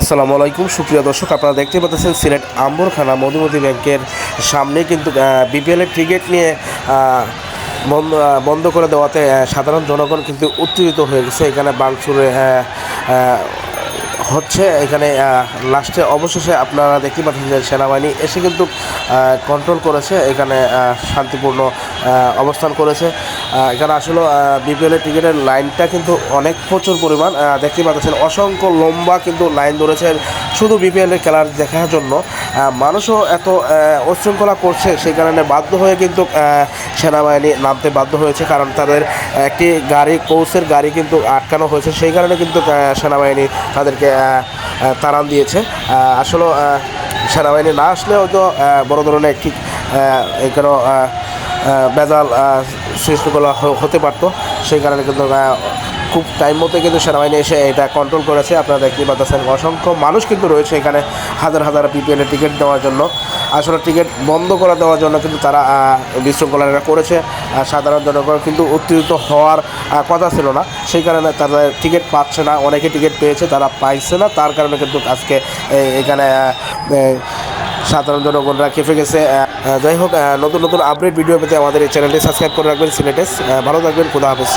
আসসালামু আলাইকুম। সুপ্রিয় দর্শক, আপনারা দেখতে পাচ্ছেন সিলেট আম্বরখানা মধুমতি ব্যাংকের সামনে কিন্তু বিপিএলের টিকিট নিয়ে বন্ধ করে দেওয়াতে সাধারণ জনগণ কিন্তু উত্তেজিত হয়ে গেছে। এখানে বাংচুরে হচ্ছে এখানে লাস্টে অবশেষে আপনারা দেখতে পাচ্ছেন যে সেনাবাহিনী এসে কিন্তু কন্ট্রোল করেছে। এখানে শান্তিপূর্ণ অবস্থান করেছে। এখানে আসলে বিপিএলের টিকিটের লাইনটা কিন্তু অনেক প্রচুর পরিমাণ। দেখতে পাচ্ছেন অসংখ্য লম্বা কিন্তু লাইন ধরেছে শুধু বিপিএলের খেলার দেখার জন্য। মানুষও এত আহ, উচ্ছৃঙ্খলা করছে সেই কারণে বাধ্য হয়ে কিন্তু সেনাবাহিনী নামতে বাধ্য হয়েছে। কারণ তাদের একটি গাড়ি কোচের গাড়ি কিন্তু আটকানো হয়েছে। সেই কারণে কিন্তু সেনাবাহিনী তাদেরকে তাড়ান দিয়েছে। আসলে সেনাবাহিনী না আসলে হয়তো বড়ো ধরনের একটি কোনো বেজাল সৃষ্টি করা হতে পারতো। সেই কারণে কিন্তু খুব টাইম মতো কিন্তু সেনাবাহিনী এসে এটা কন্ট্রোল করেছে। আপনারা দেখতে পাচ্ছেন অসংখ্য মানুষ কিন্তু রয়েছে এখানে হাজার হাজার বিপিএলের টিকিট দেওয়ার জন্য। আসলে টিকিট বন্ধ করে দেওয়ার জন্য কিন্তু তারা আহ, বিশৃঙ্খলা এটা করেছে। সাধারণ জনগণ কিন্তু উত্তেজিত হওয়ার কথা ছিল না। সেই কারণে তারা টিকিট পাচ্ছে না অনেকে টিকিট পেয়েছে তারা পাইছে না। তার কারণে কিন্তু আজকে এখানে সাধারণ জনগণরা খেপে গেছে। যাই হোক নতুন নতুন আপডেট ভিডিও পেতে আমাদের এই চ্যানেলটি সাবস্ক্রাইব করে রাখবেন। সিলেটেস ভালো থাকবেন খুদা হাফেজ।